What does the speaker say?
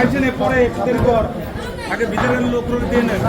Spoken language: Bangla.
পাইছেন পরে এদের পর আগে ভিতরের লোক দিয়ে নেন